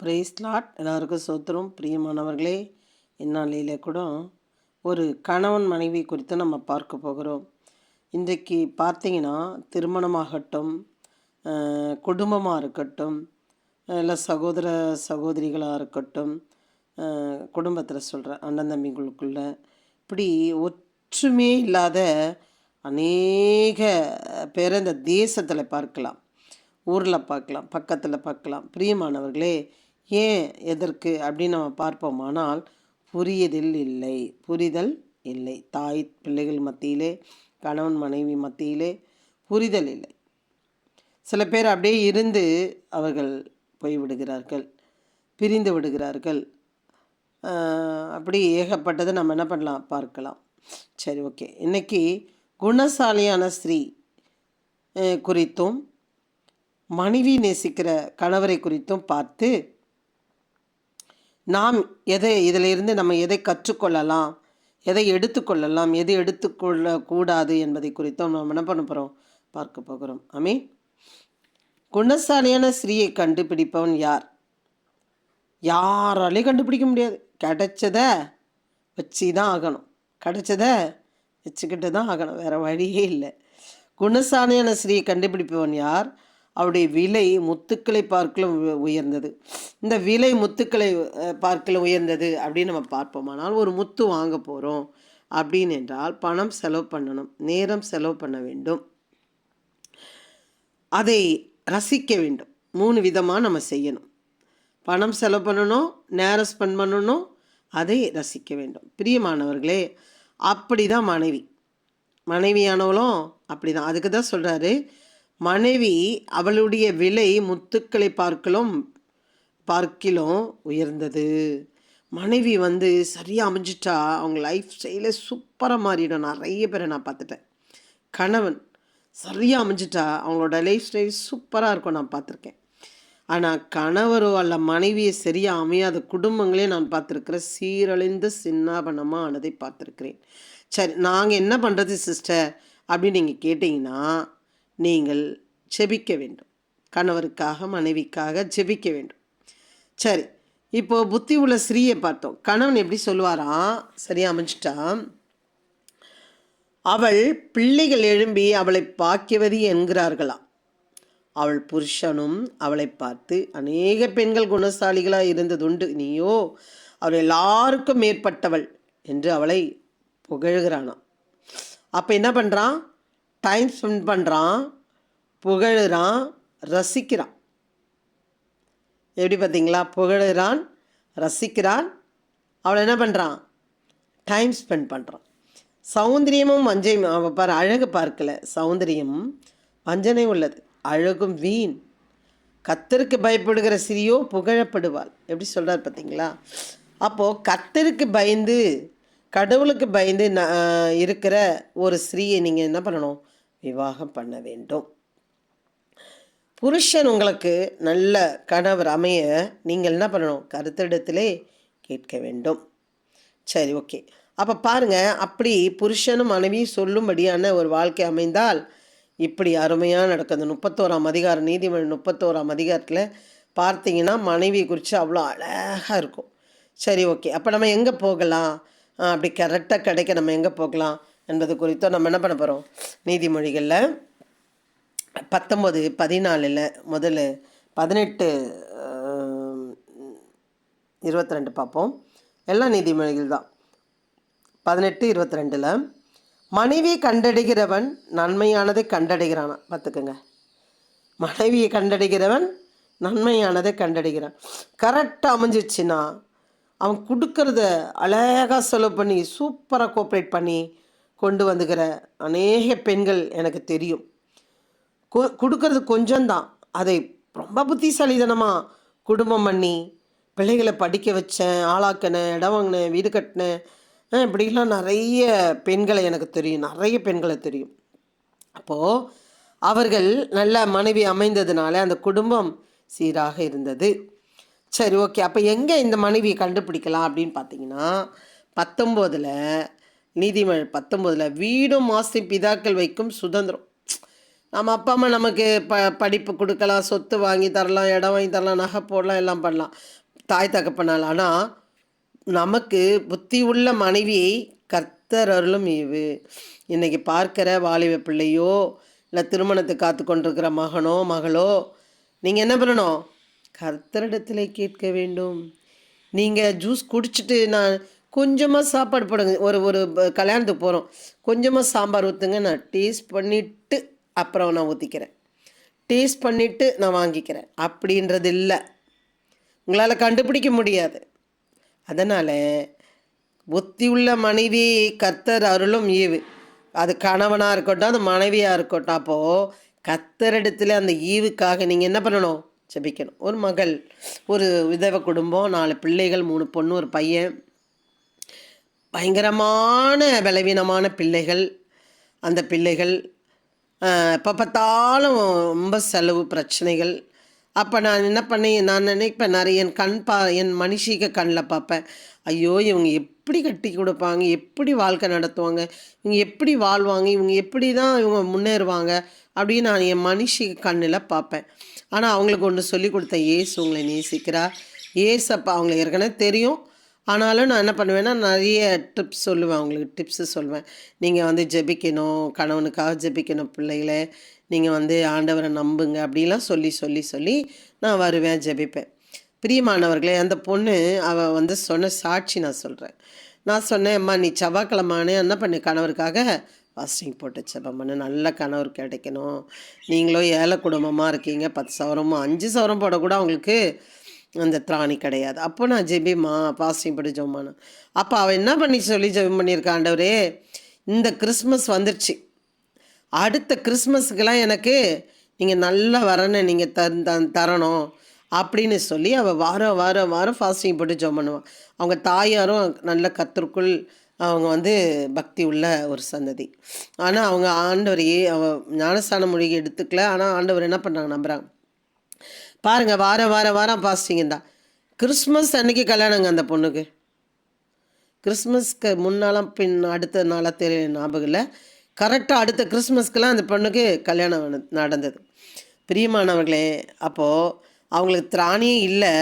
பிரைஸ்லாட் எல்லாருக்கும் சோத்திரம். பிரியமானவர்களே இந்நாளில் கூட ஒரு கணவன் மனைவி குறித்து நம்ம பார்க்க போகிறோம். இன்றைக்கு பார்த்தீங்கன்னா திருமணமாகட்டும் குடும்பமாக இருக்கட்டும் இல்லை சகோதர சகோதரிகளாக இருக்கட்டும் குடும்பத்தில் சொல்கிறேன் அண்ணன் தம்பிங்களுக்குள்ள இப்படி ஒற்றுமே இல்லாத அநேக பேரை இந்த தேசத்தில் பார்க்கலாம். ஊரில் பார்க்கலாம் பக்கத்தில் பார்க்கலாம். பிரியமானவர்களே ஏன் எதற்கு அப்படின்னு நம்ம பார்ப்போமானால் புரியதில் இல்லை. புரிதல் இல்லை. தாய் பிள்ளைகள் மத்தியிலே கணவன் மனைவி மத்தியிலே புரிதல் இல்லை. சில பேர் அப்படியே இருந்து அவர்கள் போய்விடுகிறார்கள் பிரிந்து விடுகிறார்கள். அப்படி ஏகப்பட்டதை நம்ம என்ன பண்ணலாம்? பார்க்கலாம். சரி ஓகே. இன்னைக்கு குணசாலியான ஸ்திரீ குறித்தும் மனைவி நேசிக்கிற கணவரை குறித்தும் பார்த்து நாம் எதை இதிலிருந்து நம்ம எதை கற்றுக்கொள்ளலாம் எதை எடுத்துக்கொள்ளலாம் எதை எடுத்துக்கொள்ளக்கூடாது என்பதை குறித்தும் நாம் என்ன பண்ண போகிறோம் பார்க்க போகிறோம். ஆமே குணசாலியான ஸ்ரீயை கண்டுபிடிப்பவன் யார்? யாராலையும் கண்டுபிடிக்க முடியாது. கிடைச்சத வச்சு தான் ஆகணும். கிடைச்சத வச்சுக்கிட்டு தான் ஆகணும். வேறு வழியே இல்லை. குணசாலியான ஸ்ரீயை கண்டுபிடிப்பவன் யார்? அவருடைய விலை முத்துக்களை பார்க்கலும் உய- உயர்ந்தது. இந்த விலை முத்துக்களை பார்க்கல உயர்ந்தது அப்படின்னு நம்ம பார்ப்போமானால் ஒரு முத்து வாங்க போகிறோம் அப்படின்னு என்றால் பணம் செலவு பண்ணணும் நேரம் செலவு பண்ண வேண்டும். அதை ரசிக்க வேண்டும். மூணு விதமாக நம்ம செய்யணும். பணம் செலவு பண்ணணும் நேரம் ஸ்பெண்ட் பண்ணணும் அதை ரசிக்க வேண்டும். பிரியமானவர்களே அப்படி தான் மனைவி. மனைவியானவளும் அப்படி தான் அதுக்கு தான் சொல்கிறாரு மனைவி அவளுடைய விலை முத்துக்களை பார்க்கலும் பார்க்கிலும் உயர்ந்தது. மனைவி வந்து சரியாக அமைஞ்சிட்டா அவங்க லைஃப் ஸ்டைலே சூப்பராக மாறிடும். நிறைய பேரை நான் பார்த்துட்டேன். கணவன் சரியாக அமைஞ்சிட்டா அவங்களோட லைஃப் ஸ்டைல் சூப்பராக இருக்கும் நான் பார்த்துருக்கேன். ஆனால் கணவரோ அல்ல மனைவியை சரியாக அமையாத குடும்பங்களே நான் பார்த்துருக்குறேன் சீரழிந்த சின்னாபனமாக ஆனதை பார்த்துருக்கிறேன். சரி நாங்கள் என்ன பண்ணுறது சிஸ்டர் அப்படின்னு நீங்கள் கேட்டிங்கன்னா நீங்கள் ஜெபிக்க வேண்டும். கணவருக்காக மனைவிக்காக ஜெபிக்க வேண்டும். சரி இப்போ புத்தி உள்ள ஸ்ரீயை பார்த்தோம். கணவன் எப்படி சொல்லுவாராம்? சரியா அமைஞ்சிட்டான் அவள் பிள்ளைகள் எழும்பி அவளை பாக்கியவதி என்கிறார்களாம். அவள் புருஷனும் அவளை பார்த்து அநேக பெண்கள் குணசாலிகளாக இருந்ததுண்டு. நீயோ அவள் எல்லாருக்கும் மேற்பட்டவள் என்று அவளை புகழுகிறானாம். அப்போ என்ன பண்ணுறான் டைம் ஸ்பெண்ட் பண்ணுறான் புகழுறான் ரசிக்கிறான். எப்படி பார்த்தீங்களா? புகழுறான் ரசிக்கிறான். அவளை என்ன பண்ணுறான் டைம் ஸ்பெண்ட் பண்ணுறான் சௌந்தரியமும் வஞ்சையும் அவள் பாரு அழகு பார்க்கல. சௌந்தரியம் வஞ்சனை உள்ளது. அழகும் வீண். கத்தருக்கு பயப்படுகிற சிறியோ புகழப்படுவாள். எப்படி சொல்கிறார் பார்த்தீங்களா? அப்போது கத்தருக்கு பயந்து கடவுளுக்கு பயந்து ந இருக்கிற ஒரு ஸ்ரீயை நீங்கள் என்ன பண்ணணும்? விவாகம் பண்ண வேண்டும். புருஷன் உங்களுக்கு நல்ல கணவர் அமைய நீங்கள் என்ன பண்ணணும்? கருத்திடத்திலே கேட்க வேண்டும். சரி ஓகே. அப்போ பாருங்கள் அப்படி புருஷனும் மனைவியும் சொல்லும்படியான ஒரு வாழ்க்கை அமைந்தால் இப்படி அருமையாக நடக்குது முப்பத்தோராம் அதிகாரம் நீதிமன்ற முப்பத்தோராம் அதிகாரத்தில் பார்த்தீங்கன்னா மனைவி குறித்து அவ்வளோ அழகாக இருக்கும். சரி ஓகே. அப்போ நம்ம எங்கே போகலாம்? அப்படி கரெக்டாக கிடைக்க நம்ம எங்கே போகலாம்? என்பது குறித்தும் நம்ம என்ன பண்ண போகிறோம் நீதிமொழிகளில் பத்தொம்பது பதினாலில் முதல்ல பதினெட்டு இருபத்தி ரெண்டு பார்ப்போம் எல்லாம் நீதிமொழிகள் தான் பதினெட்டு இருபத்தி ரெண்டில் மனைவி கண்டடைகிறவன் நன்மையானதை கண்டடைகிறானா பார்த்துக்கோங்க. மனைவியை கண்டடைகிறவன் நன்மையானதை கண்டடைகிறான் கரெக்டாக அமைஞ்சிச்சுன்னா அவன் கொடுக்கறத அழகாக செலவு பண்ணி சூப்பராக கோஆப்ரேட் பண்ணி கொண்டு வந்துக்கிற அநேக பெண்கள் எனக்கு தெரியும். கொ கொடுக்கறது கொஞ்சம்தான். அதை ரொம்ப புத்திசாலிதனமாக குடும்பம் பண்ணி பிள்ளைகளை படிக்க வச்சேன் ஆளாக்கினேன் இடம் வாங்கினேன் வீடு கட்டினேன் இப்படிலாம் நிறைய பெண்களை எனக்கு தெரியும். நிறைய பெண்களை தெரியும். அப்போது அவர்கள் நல்ல மனைவி அமைந்ததுனால அந்த குடும்பம் சீராக இருந்தது. சரி ஓகே. அப்போ எங்கே இந்த மனைவியை கண்டுபிடிக்கலாம் அப்படின்னு பார்த்தீங்கன்னா பத்தொம்போதில் நீதிமன்ற பத்தொம்போதில் வீடும் மாசி பிதாக்கள் வைக்கும் சுதந்திரம். நம்ம அப்பா அம்மா நமக்கு ப படிப்பு கொடுக்கலாம் சொத்து வாங்கி தரலாம் இடம் வாங்கி தரலாம் நகை போடலாம் எல்லாம் பண்ணலாம். தாய் தகப்பனால். ஆனால் நமக்கு புத்தி உள்ள மனைவியை கர்த்தர் அருளும் இவு இன்றைக்கி பார்க்கிற வாலிப பிள்ளையோ இல்லை திருமணத்தை காத்து கொண்டிருக்கிற மகனோ மகளோ நீங்கள் என்ன பண்ணணும்? கர்த்தரிடத்தில் கேட்க வேண்டும். நீங்கள் ஜூஸ் குடிச்சிட்டு நான் கொஞ்சமாக சாப்பாடு போடுங்க. ஒரு ஒரு கல்யாணத்துக்கு போகிறோம் கொஞ்சமாக சாம்பார் ஊற்றுங்க நான் டேஸ்ட் பண்ணிவிட்டு அப்புறம் நான் ஊற்றிக்கிறேன் டேஸ்ட் பண்ணிவிட்டு நான் வாங்கிக்கிறேன். அப்படின்றது இல்லை. உங்களால் கண்டுபிடிக்க முடியாது. அதனால் ஒத்தி உள்ள மனைவி கர்த்தர் அருளும் ஈவு. அது கணவனாக இருக்கட்டும் அது மனைவியாக இருக்கட்டும் அப்போது கர்த்தரிடத்துல அந்த ஈவுக்காக நீங்கள் என்ன பண்ணணும்? ஜெபிக்கணும். ஒரு மகள் ஒரு விதவை குடும்பம் நாலு பிள்ளைகள் மூணு பொண்ணு ஒரு பையன். பயங்கரமான பலவீனமான பிள்ளைகள். அந்த பிள்ளைகள் எப்போ பார்த்தாலும் ரொம்ப செலவு பிரச்சனைகள். அப்போ நான் என்ன பண்ணி நான் நினைப்பேன் நிறைய என் கண் பா என் மனுஷிக கண்ணில் பார்ப்பேன். ஐயோ இவங்க எப்படி கட்டி கொடுப்பாங்க எப்படி வாழ்க்கை நடத்துவாங்க இவங்க எப்படி வாழ்வாங்க இவங்க எப்படி தான் இவங்க முன்னேறுவாங்க அப்படின்னு நான் என் மனுஷிக கண்ணில் பார்ப்பேன். ஆனால் அவங்களுக்கு ஒன்று சொல்லி கொடுத்த ஏசு உங்களை நேசிக்கிறா ஏசப்பா அவங்களுக்கு ஏற்கனவே தெரியும். ஆனாலும் நான் என்ன பண்ணுவேன்னா நிறைய டிப்ஸ் சொல்லுவேன் அவங்களுக்கு. டிப்ஸு சொல்லுவேன் நீங்கள் வந்து ஜெபிக்கணும் கணவனுக்காக ஜெபிக்கணும் பிள்ளைகளை. நீங்கள் வந்து ஆண்டவரை நம்புங்க. அப்படிலாம் சொல்லி சொல்லி சொல்லி நான் வருவேன் ஜெபிப்பேன். பிரியமானவர்களே அந்த பொண்ணு அவள் வந்து சொன்ன சாட்சி நான் சொல்கிறேன் நான் சொன்னேன் அம்மா நீ செவ்வாய்க்கிழமானே என்ன பண்ணு? கணவருக்காக ஃபாஸ்டிங் போட்டு ஜெபம் பண்ணு. நல்ல கணவர் கிடைக்கணும். நீங்களும் ஏழை குடும்பமாக இருக்கீங்க. பத்து சவரமும் அஞ்சு சவரம் போட கூட அவங்களுக்கு அந்த திராணி கிடையாது. அப்போ நான் ஜெபிமா பாஸ்டிங் படி ஜெபமான அப்போ அவள் என்ன பண்ணி சொல்லி ஜெபம் பண்ணியிருக்கா ஆண்டவரே? இந்த கிறிஸ்மஸ் வந்துருச்சு. அடுத்த கிறிஸ்மஸுக்கெல்லாம் எனக்கு நீங்கள் நல்ல வரனை நீங்கள் தந் த தரணும் அப்படின்னு சொல்லி அவள் வாரம் வாரம் வாரம் ஃபாஸ்டிங் போட்டு ஜெபம் பண்ணுவாள் அவங்க தாயாரும் நல்ல கத்திற்குள் அவங்க வந்து பக்தி உள்ள ஒரு சந்ததி. ஆனால் அவங்க ஆண்டவரையே அவள் ஞானஸ்தான மொழியை எடுத்துக்கல. ஆனால் ஆண்டவர் என்ன பண்ணுறாங்க நம்புகிறாங்க பாருங்கள் வாரம் வாரம் வாரம் பாஸ்டிங் தான். கிறிஸ்மஸ் அன்னைக்கு கல்யாணங்க அந்த பொண்ணுக்கு. கிறிஸ்மஸ்க்கு முன்னாலாம் பின் அடுத்த நாளாக தெரிய ஞாபகம் இல்லை. கரெக்டாக அடுத்த கிறிஸ்மஸ்க்கெலாம் அந்த பொண்ணுக்கு கல்யாணம் நடந்தது. பிரியமானவர்களே அப்போது அவங்களுக்கு திராணியே இல்லை.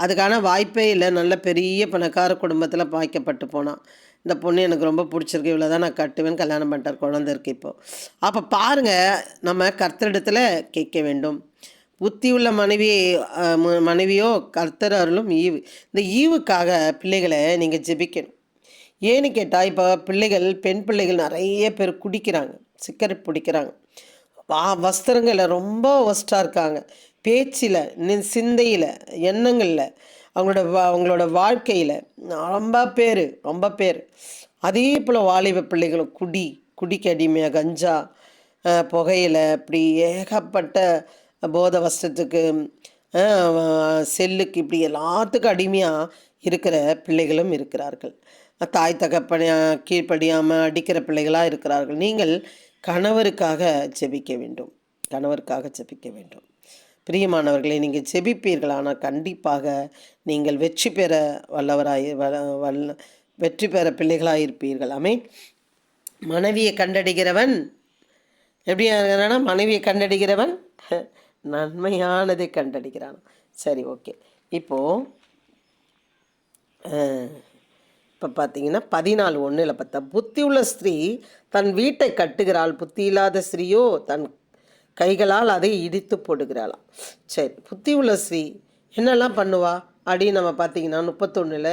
அதுக்கான வாய்ப்பே இல்லை. நல்ல பெரிய பணக்கார குடும்பத்தில் பாய்க்கப்பட்டு போனான் இந்த பொண்ணு எனக்கு ரொம்ப பிடிச்சிருக்கு. இவ்வளோ தான் நான் கட்டுவேன். கல்யாணம் பண்ணிட்டார். குழந்தை இருக்கு இப்போது அப்போ பாருங்கள் நம்ம கர்த்தரிடத்தில் கேட்க வேண்டும். புத்தி உள்ள மனைவி மனைவியோ கர்த்தர் அருளும் ஈவு. இந்த ஈவுக்காக பிள்ளைகளை நீங்கள் ஜெபிக்கணும். ஏன்னு கேட்டால் இப்போ பிள்ளைகள் பெண் பிள்ளைகள் நிறைய பேர் குடிக்கிறாங்க. சிக்கரெட் பிடிக்கிறாங்க. வா வஸ்திரங்களில் ரொம்ப ஒஸ்ட்டாக இருக்காங்க. பேச்சில் சிந்தையில் எண்ணங்களில் அவங்களோட அவங்களோட வாழ்க்கையில் ரொம்ப பேர் ரொம்ப பேர். அதே போல் வாலிப பிள்ளைகளும் குடி குடிக்கு அடிமையாக கஞ்சா புகையில் அப்படி இப்படி ஏகப்பட்ட போத வஸ்துக்கு செல்லுக்கு இப்படி எல்லாத்துக்கும் அடிமையாக இருக்கிற பிள்ளைகளும் இருக்கிறார்கள். தாய் தகப்பன கீழ்ப்படியாமல் அடிக்கிற பிள்ளைகளாக இருக்கிறார்கள். நீங்கள் கணவருக்காக ஜெபிக்க வேண்டும். கணவருக்காக ஜெபிக்க வேண்டும். பிரியமானவர்களை நீங்கள் ஜெபிப்பீர்கள். ஆனால் கண்டிப்பாக நீங்கள் வெற்றி பெற வல்லவராய் வல் வல்ல வெற்றி பெற பிள்ளைகளாக இருப்பீர்கள். அமை மனைவியை கண்டடிக்கிறவன் எப்படி இருக்கிறானா மனைவியை கண்டடிக்கிறவன் நன்மையானதை கண்டடிக்கிறான் சரி ஓகே. இப்போது இப்போ பார்த்தீங்கன்னா பதினாலு ஒன்றில் பார்த்தா புத்தி உள்ள ஸ்திரீ தன் வீட்டை கட்டுகிறாள். புத்தி இல்லாத ஸ்திரீயோ தன் கைகளால் அதை இடித்து போடுகிறாளாம். சரி புத்தி உள்ள ஸ்திரீ என்னெல்லாம் பண்ணுவா? அப்படின்னு நம்ம பார்த்தீங்கன்னா முப்பத்தொன்னில்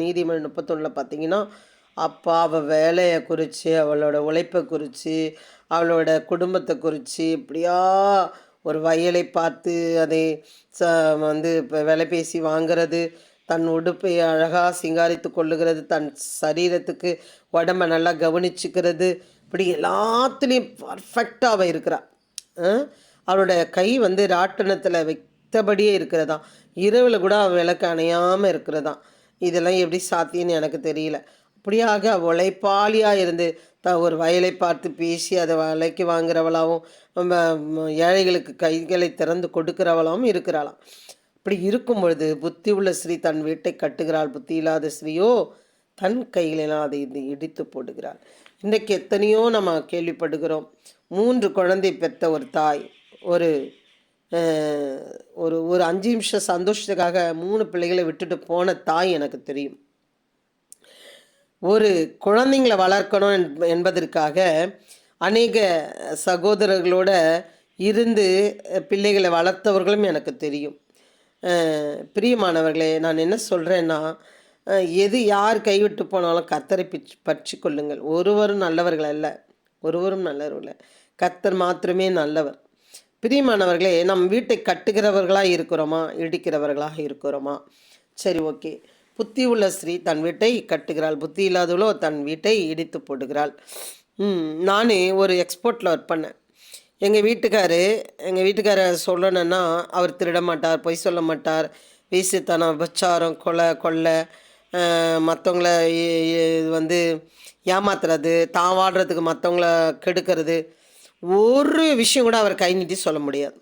நீதிமன்ற முப்பத்தொன்னில் பார்த்தீங்கன்னா அப்பா அவள் வேலையை குறித்து அவளோட உழைப்பை குறித்து அவளோட குடும்பத்தை குறித்து இப்படியா ஒரு வயலை பார்த்து அதை ச வந்து இப்போ விலை பேசி வாங்குறது தன் உடுப்பை அழகாக சிங்காரித்து கொள்ளுகிறது தன் சரீரத்துக்கு உடம்பை நல்லா கவனிச்சுக்கிறது இப்படி எல்லாத்துலேயும் பர்ஃபெக்டாக அவள் இருக்கிறாள் அவளோட கை வந்து ராட்டினத்தில் வைத்தபடியே இருக்கிறதா? இரவில் கூட அவள் விளக்கு அணையாமல் இருக்கிறதா? இதெல்லாம் எப்படி சாத்தியன்னு எனக்கு தெரியல. அப்படியாக உழைப்பாளியாக இருந்து த ஒரு வயலை பார்த்து பேசி அதை விலைக்கு வாங்குறவளாகவும் ஏழைகளுக்கு கைகளை திறந்து கொடுக்கிறவளாகவும் இருக்கிறாளாம். அப்படி இருக்கும் பொழுது புத்தி உள்ள ஸ்ரீ தன் வீட்டை கட்டுகிறாள். புத்தி இல்லாத ஸ்ரீயோ தன் கைகளினால் அதை இது இடித்து போடுகிறாள். இன்றைக்கு எத்தனையோ நம்ம கேள்விப்படுகிறோம். மூன்று குழந்தை பெற்ற ஒரு தாய் ஒரு ஒரு ஒரு அஞ்சு நிமிஷம் சந்தோஷத்துக்காக மூணு பிள்ளைகளை விட்டுட்டு போன தாய் எனக்கு தெரியும். ஒரு குழந்தைங்களை வளர்க்கணும் என்பதற்காக அநேக சகோதரர்களோட இருந்து பிள்ளைகளை வளர்த்தவர்களும் எனக்கு தெரியும். பிரியமானவர்களே நான் என்ன சொல்கிறேன்னா எது யார் கைவிட்டு போனாலும் கத்தரை பிச்சு பற்றி கொள்ளுங்கள். ஒருவரும் நல்லவர்கள் அல்ல. ஒருவரும் நல்லவர்கள் கத்தர் மாத்திரமே நல்லவர். பிரியமானவர்களே நம் வீட்டை கட்டுகிறவர்களாக இருக்கிறோமா? இடிக்கிறவர்களாக இருக்கிறோமா? சரி ஓகே. புத்தி உள்ள ஸ்திரீ தன் வீட்டை கட்டுகிறாள். புத்தி இல்லாதவளோ தன் வீட்டை இடித்து போடுகிறாள். நான் நானே ஒரு எக்ஸ்போர்ட்டில் ஒர்க் பண்ணேன். எங்கள் வீட்டுக்காரு எங்கள் வீட்டுக்காரை சொல்லணுன்னா அவர் திருட மாட்டார் பொய் சொல்ல மாட்டார். வீசித்தனம் விபச்சாரம் கொலை கொள்ளை மற்றவங்கள வந்து ஏமாத்துறது தான் வாடுறதுக்கு மற்றவங்கள கெடுக்கிறது. ஒரு விஷயம் கூட அவர் கை நீட்டி சொல்ல முடியாது.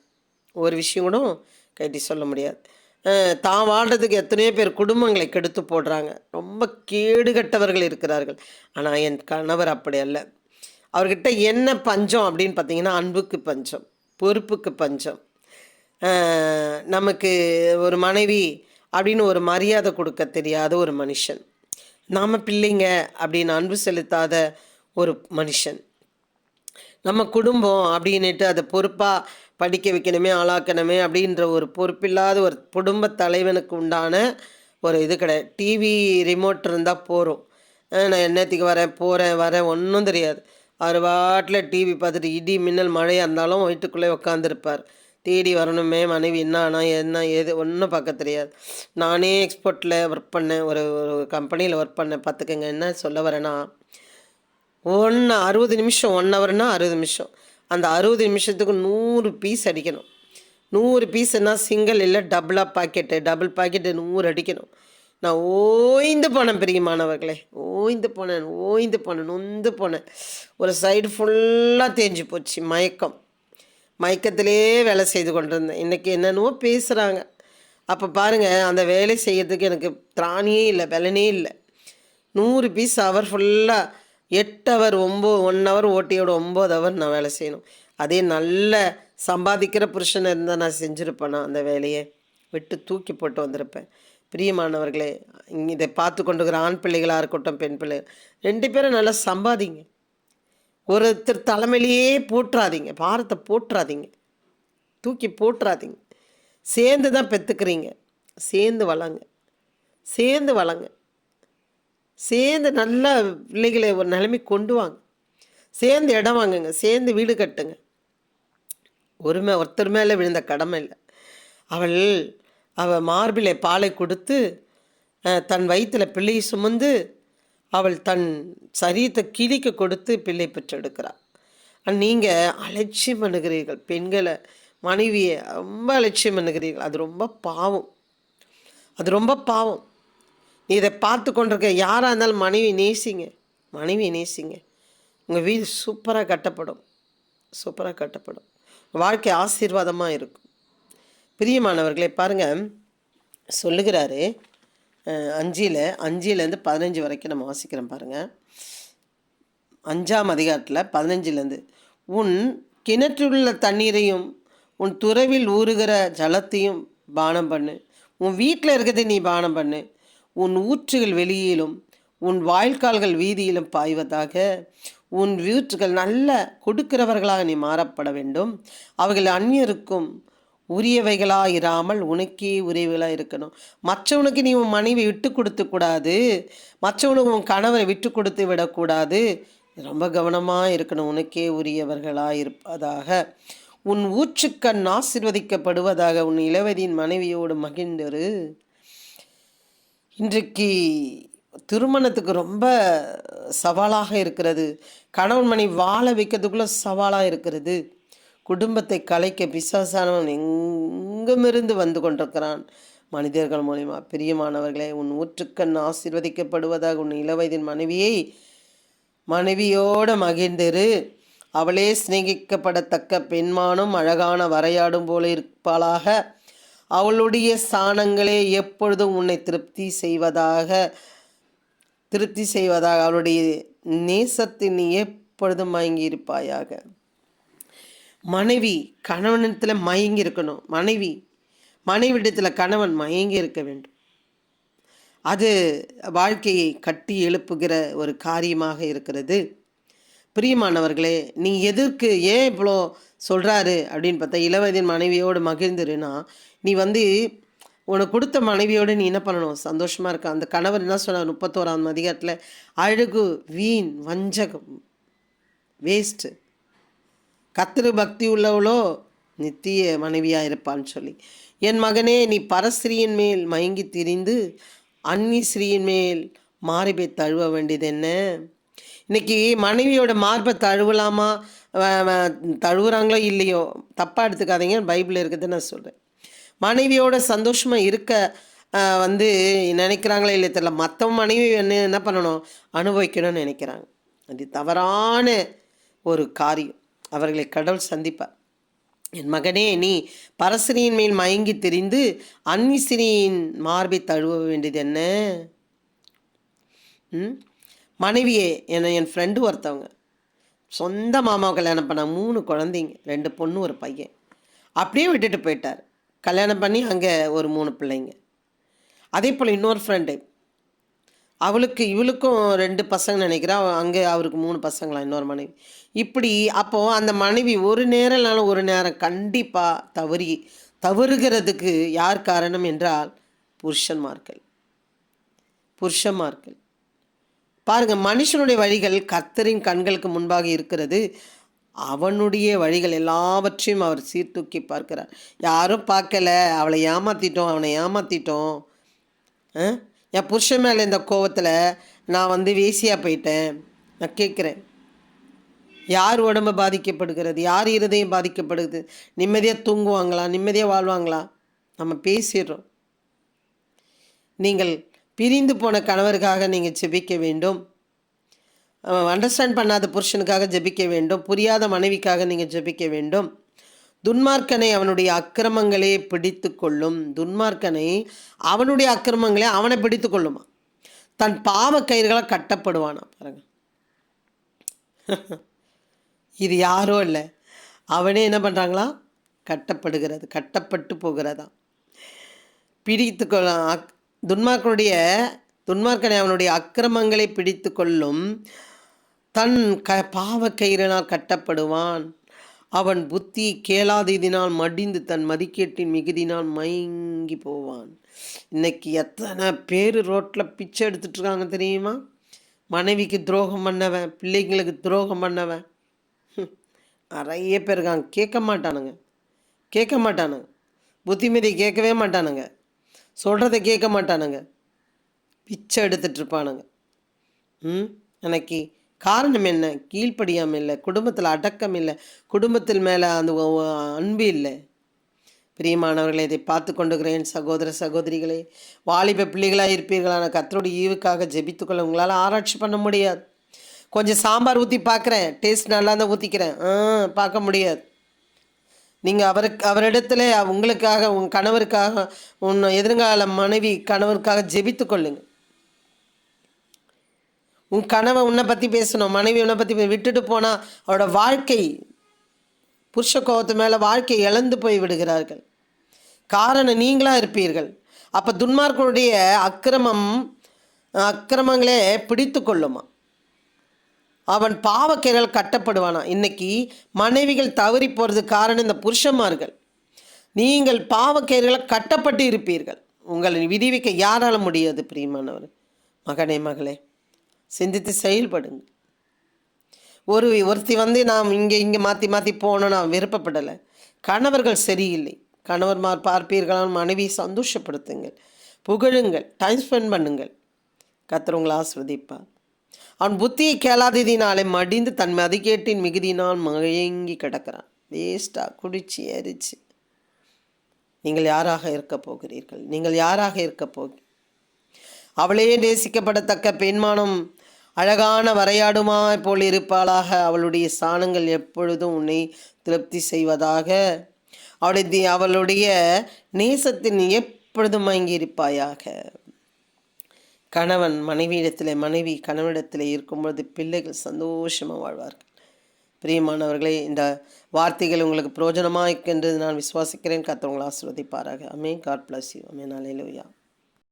ஒரு விஷயம் கூட கை நீட்டி சொல்ல முடியாது. தான் வாழ்கிறதுக்கு எத்தனையோ பேர் குடும்பங்களை கெடுத்து போடுறாங்க. ரொம்ப கேடுகட்டவர்கள் இருக்கிறார்கள். ஆனால் என் கணவர் அப்படி அல்ல. அவர்கிட்ட என்ன பஞ்சம் அப்படின்னு பார்த்தீங்கன்னா அன்புக்கு பஞ்சம் பொறுப்புக்கு பஞ்சம். நமக்கு ஒரு மனைவி அப்படின்னு ஒரு மரியாதை கொடுக்க தெரியாத ஒரு மனுஷன். நாம் பிள்ளைங்க அப்படின்னு அன்பு செலுத்தாத ஒரு மனுஷன். நம்ம குடும்பம் அப்படின்னுட்டு அதை பொறுப்பாக படிக்க வைக்கணுமே ஆளாக்கணுமே அப்படின்ற ஒரு பொறுப்பில்லாத ஒரு குடும்ப தலைவனுக்கு உண்டான ஒரு இது கிடையாது. டிவி ரிமோட் இருந்தால் போகிறோம் நான் என்னத்துக்கு வரேன் போகிறேன் வரேன் ஒன்றும் தெரியாது. அவர் வாட்டில் டிவி பார்த்துட்டு இடி மின்னல் மழையாக இருந்தாலும் வீட்டுக்குள்ளே உட்காந்துருப்பார் தேடி வரணுமே மனைவி என்ன ஆனால் என்ன ஏது ஒன்றும் பார்க்க தெரியாது. நானே எக்ஸ்போர்ட்டில் ஒர்க் பண்ணேன். ஒரு ஒரு கம்பெனியில் ஒர்க் பண்ணேன். பார்த்துக்கங்க என்ன சொல்ல வரேன்னா ஒன்று அறுபது நிமிஷம் ஒன் ஹவர்னா அறுபது நிமிஷம். அந்த அறுபது நிமிஷத்துக்கு நூறு பீஸ் அடிக்கணும். நூறு பீஸ்னால் சிங்கிள் இல்லை டபுளாக பாக்கெட்டு டபுள் பாக்கெட்டு நூறு அடிக்கணும். நான் ஓய்ந்து போனேன் பிரியமானவர்களே ஓய்ந்து போனேன் ஓய்ந்து போனேன் நொந்து போனேன். ஒரு சைடு ஃபுல்லாக தேஞ்சு போச்சு மயக்கம். மயக்கத்திலே வேலை செய்து கொண்டிருந்தேன். இன்றைக்கி என்னென்னவோ பேசுகிறாங்க அப்போ பாருங்கள் அந்த வேலை செய்யறதுக்கு எனக்கு திராணியே இல்லை பலனே இல்லை. நூறு பீஸ் ஹவர் ஃபுல்லாக எட்டு ஹவர் ஒம்பது ஒன் ஹவர் ஓட்டியோட ஒம்பது ஹவர் நான் வேலை செய்யணும். அதே நல்ல சம்பாதிக்கிற புருஷன் இருந்தால் நான் செஞ்சுருப்பேனா அந்த வேலையை? விட்டு தூக்கி போட்டு வந்திருப்பேன். பிரியமானவர்களே இதை பார்த்து கொண்டுக்கிற ஆண் பிள்ளைகளாக இருக்கட்டும் பெண் பிள்ளைகள் ரெண்டு பேரும் நல்லா சம்பாதிங்க. ஒருத்தர் தலைமையிலேயே போட்டுறாதீங்க பாரத்தை போட்டுறாதீங்க தூக்கி போட்டுறாதீங்க சேர்ந்து தான் பெற்றுக்கிறீங்க சேர்ந்து வளங்க சேர்ந்து வளங்க சேர்ந்து நல்லா பிள்ளைகளை ஒரு நிலைமைக்கு கொண்டு வாங்க. சேர்ந்து இடம் வாங்குங்க. சேர்ந்து வீடு கட்டுங்க. ஒருமை ஒருத்தர் மேலே விழுந்த கடமை இல்லை. அவள் அவள் மார்பிலை பாலை கொடுத்து தன் வயிற்றுல பிள்ளையை சுமந்து அவள் தன் சரீரத்தை கிழிக்க கொடுத்து பிள்ளை பெற்றெடுக்கிறாள். நீங்கள் அலட்சியம் பண்ணுகிறீர்கள். பெண்களை மனைவியை ரொம்ப அலட்சியம் பண்ணுகிறீர்கள். அது ரொம்ப பாவம். அது ரொம்ப பாவம். இதை பார்த்து கொண்டிருக்க யாராக இருந்தாலும் மனைவி நேசிங்க. மனைவி நேசிங்க. உங்கள் வீடு சூப்பராக கட்டப்படும். சூப்பராக கட்டப்படும். வாழ்க்கை ஆசீர்வாதமாக இருக்கும். பிரியமானவர்களே பாருங்கள் சொல்லுகிறாரு அஞ்சில் அஞ்சிலேருந்து பதினஞ்சு வரைக்கும் நம்ம வாசிக்கிறோம் பாருங்கள் அஞ்சாம் அதிகாரத்தில் பதினஞ்சுலேருந்து உன் கிணற்றுள்ள தண்ணீரையும் உன் துறவில் ஊறுகிற ஜலத்தையும் பானம் பண்ணு. உன் வீட்டில் இருக்கிறதை நீ பானம் பண்ணு. உன் ஊற்றுகள் வெளியிலும் உன் வாய்க்கால்கள் வீதியிலும் பாய்வதாக உன் வீற்றுகள் நல்ல கொடுக்கிறவர்களாக நீ மாறப்பட வேண்டும். அவர்கள் அந்நியருக்கும் உரியவைகளாக இராமல் உனக்கே உரியவைகளாக இருக்கணும். மற்றவனுக்கு நீ உன் மனைவி விட்டு கொடுத்து கூடாது. மற்றவனுக்கு உன் கணவரை விட்டு கொடுத்து விடக்கூடாது ரொம்ப கவனமாக இருக்கணும். உனக்கே உரியவர்களாக இருப்பதாக. உன் ஊற்றுக்கண் ஆசிர்வதிக்கப்படுவதாக உன் இளவதியின் மனைவியோடு மகிழ்ந்தரு. இன்றைக்கு திருமணத்துக்கு ரொம்ப சவாலாக இருக்கிறது. கணவன் மணி வாழ வைக்கிறதுக்குள்ளே சவாலாக இருக்கிறது. குடும்பத்தை கலைக்க பிசாசானவன் எங்குமிருந்து வந்து கொண்டிருக்கிறான். மனிதர்கள் மூலிமா பிரியமானவர்களே உன் ஊற்றுக்கண் ஆசீர்வதிக்கப்படுவதாக உன் இளவயதின் மனைவியை மனைவியோடு மகிழ்ந்திரு. அவளே சிநேகிக்கப்படத்தக்க பெண்மானும் அழகான வரையாடும் போல இருப்பாளாக. அவளுடைய சாணங்களே எப்பொழுதும் உன்னை திருப்தி செய்வதாக திருப்தி செய்வதாக அவளுடைய நேசத்தை நீ எப்பொழுதும் மயங்கி இருப்பாயாக மனைவி கணவனிடத்தில் மயங்கி இருக்கணும் மனைவி மனைவிடத்தில் கணவன் மயங்கி இருக்க வேண்டும். அது வாழ்க்கையை கட்டி எழுப்புகிற ஒரு காரியமாக இருக்கிறது. பிரியமானவர்களே நீ எதற்கு ஏன் இவ்வளோ சொல்கிறாரு அப்படின்னு பார்த்தா இளவயதின் மனைவியோடு மகிழ்ந்துருன்னா நீ வந்து உனக்கு கொடுத்த மனைவியோடு நீ என்ன பண்ணணும்? சந்தோஷமாக இருக்க. அந்த கணவர் என்ன சொன்னார்? முப்பத்தோராம் அதிகாரத்தில் அழகு வீண் வஞ்சகம் வேஸ்ட்டு கத்திரு பக்தி உள்ளவளோ நித்திய மனைவியாக இருப்பான்னு சொல்லி. என் மகனே நீ பரஸ்திரியின் மேல் மயங்கி திரிந்து அன்னி ஸ்ரீயின் மேல் மார்பை தழுவ வேண்டியது என்ன? இன்னைக்கு மனைவியோட மார்பை தழுவலாமா? தழுவுறாங்களோ இல்லையோ? தப்பாக எடுத்துக்காதீங்க. பைபிள் இருக்குது நான் சொல்கிறேன் மனைவியோட சந்தோஷமாக இருக்க வந்து நினைக்கிறாங்களே இல்லை தெரியல. மற்ற மனைவி என்ன என்ன பண்ணணும்? அனுபவிக்கணும்னு நினைக்கிறாங்க. அது தவறான ஒரு காரியம். அவர்களை கடவுள் சந்திப்பார். என் மகனே நீ பரசிரியின் மேல் மயங்கி திரிந்து அன்னிஸ்திரியின் மார்பை தழுவ வேண்டியது என்ன? ம்? மனைவியே என்னை என் ஃப்ரெண்டு ஒருத்தவங்க. சொந்த மாமாவை கல்யாணம் பண்ண மூணு குழந்தைங்க ரெண்டு பொண்ணு ஒரு பையன். அப்படியே விட்டுட்டு போயிட்டார். கல்யாணம் பண்ணி அங்கே ஒரு மூணு பிள்ளைங்க. அதே போல் இன்னொரு ஃப்ரெண்டு அவளுக்கு இவளுக்கும் ரெண்டு பசங்க நினைக்கிறா. அங்கே அவருக்கு மூணு பசங்களாம் இன்னொரு மனைவி. இப்படி அப்போது அந்த மனைவி ஒரு நேரம் இல்லைனாலும் ஒரு நேரம் கண்டிப்பாக தவறி தவறுகிறதுக்கு யார் காரணம் என்றால் புருஷன்மார்கள். புருஷன்மார்கள். பாருங்க மனுஷனுடைய வழிகள் கத்தரின் கண்களுக்கு முன்பாக இருக்கிறது. அவனுடைய வழிகள் எல்லாவற்றையும் அவர் சீர்தூக்கி பார்க்கிறார். யாரும் பார்க்கல. அவளை ஏமாற்றிட்டோம் அவனை ஏமாற்றிட்டோம் ஆ? என் புருஷன் மேலே இந்த கோவத்தில் நான் வந்து வேசியாக போயிட்டேன். நான் கேட்குறேன். யார் உடம்பு பாதிக்கப்படுகிறது? யார் இருதயம் பாதிக்கப்படுது நிம்மதியாக தூங்குவாங்களா? நிம்மதியாக வாழ்வாங்களா? நம்ம பேசிடுறோம். நீங்கள் பிரிந்து போன கணவருக்காக நீங்கள் செபிக்க வேண்டும். அண்டர்ஸ்டாண்ட் பண்ணாத புருஷனுக்காக ஜெபிக்க வேண்டும். புரியாத மனைவிக்காக நீங்கள் ஜெபிக்க வேண்டும். துன்மார்க்கனை அவனுடைய அக்கிரமங்களே பிடித்து கொள்ளும். துன்மார்க்கனை அவனுடைய அக்கிரமங்களே அவனை பிடித்து கொள்ளுமா? தன் பாவ கயிறுகளை கட்டப்படுவானா பாருங்க. இது யாரோ இல்லை. அவனே என்ன பண்ணுறாங்களா கட்டப்படுகிறது. கட்டப்பட்டு போகிறதா பிடித்து கொள்ள அக்- துன்மார்க்கனுடைய துன்மார்க்கனை அவனுடைய அக்கிரமங்களை பிடித்து கொள்ளும் தன் க பாவ கயிறினால் கட்டப்படுவான். அவன் புத்தி கேளாததினால் மடிந்து தன் மதிக்கேட்டின் மிகுதினால் மயங்கி போவான். இன்னைக்கு எத்தனை பேர் ரோட்டில் பிச்சை எடுத்துட்ருக்காங்க தெரியுமா? மனைவிக்கு துரோகம் பண்ணவன் பிள்ளைங்களுக்கு துரோகம் பண்ணவன். நிறைய பேர் இருக்காங்க. கேட்க மாட்டானுங்க. கேட்க மாட்டானுங்க. புத்திமதி கேட்கவே மாட்டானுங்க. சொல்கிறத கேட்க மாட்டானுங்க. பிச்சை எடுத்துட்ருப்பானுங்க ம் எனக்கு காரணம் என்ன? கீழ்ப்படியாமல் இல்லை குடும்பத்தில் அடக்கம் இல்லை குடும்பத்தில் மேலே அந்த அன்பு இல்லை. பிரியமானவர்களை இதை பார்த்து கொண்டுகிறேன். சகோதர சகோதரிகளே வாலிப பிள்ளைகளாக இருப்பீர்களான கத்தருடைய ஈவுக்காக ஜெபித்துக்கொள்ள உங்களால் ஆராய்ச்சி பண்ண முடியாது. கொஞ்சம் சாம்பார் ஊற்றி பார்க்குறேன். டேஸ்ட் நல்லா தான் ஊற்றிக்கிறேன் ஆ பார்க்க முடியாது. நீங்கள் அவருக்கு அவரிடத்துல உங்களுக்காக உங்கள் கணவருக்காக உன் எதிர்கால மனைவி கணவருக்காக ஜெபித்து கொள்ளுங்கள் உன் கணவன் உன்னை பற்றி பேசணும் மனைவி உன்னை பற்றி விட்டுட்டு போனால் அவரோட வாழ்க்கை புருஷ கோபத்து மேலே வாழ்க்கை இழந்து போய் விடுகிறார்கள். காரணம் நீங்களாக இருப்பீர்கள். அப்போ துன்மார்க்கனுடைய அக்கிரமம் அக்கிரமங்களே பிடித்து கொள்ளுமா? அவன் பாவக்கைகள் கட்டப்படுவானா? இன்னைக்கு மனைவிகள் தவறி போகிறது காரணம் இந்த புருஷமார்கள் நீங்கள் பாவக்கயிறுகளை கட்டப்பட்டு இருப்பீர்கள். உங்களை விடுவிக்க யாரால முடியாது பிரியமானவர். மகனே மகளே. சிந்தித்து செயல்படுங்க ஒரு ஒருத்தி வந்து நாம் இங்கே இங்கே மாற்றி மாற்றி போகணும் நான் விருப்பப்படலை. கணவர்கள் சரியில்லை. கணவர்மார் பார்ப்பீர்களால் மனைவியை சந்தோஷப்படுத்துங்கள். புகழுங்கள். டைம் ஸ்பெண்ட் பண்ணுங்கள். கத்துறவங்களை ஆஸ்வதிப்பார் அவன் புத்தியை கேளாததினாலே மடிந்து தன் மதிக்கேட்டின் மிகுதியினால் மயங்கி கிடக்கிறான். வேஸ்ட்டாக குடிச்சு எரிச்சு. நீங்கள் யாராக இருக்க போகிறீர்கள்? நீங்கள் யாராக இருக்க போக? அவளே நேசிக்கப்படத்தக்க பெண்மானம் அழகான வரையாடுமாய் போல் இருப்பாளாக அவளுடைய சாணங்கள் எப்பொழுதும் உன்னை திருப்தி செய்வதாக. அவளுடைய அவளுடைய நேசத்தின் எப்பொழுதும் மயங்கி இருப்பாயாக கணவன் மனைவியிடத்தில் மனைவி கணவனிடத்தில் இருக்கும்பொழுது பிள்ளைகள் சந்தோஷமாக வாழ்வார்கள். பிரியமானவர்களே இந்த வார்த்தைகள் உங்களுக்கு பிரயோஜனமாக இருக்கின்றது. நான் விசுவாசிக்கிறேன். கத்தவங்களை ஆசிர்வதிப்பாராக. அமே காட் பிளஸ் யூ. அமே நாளையிலோயா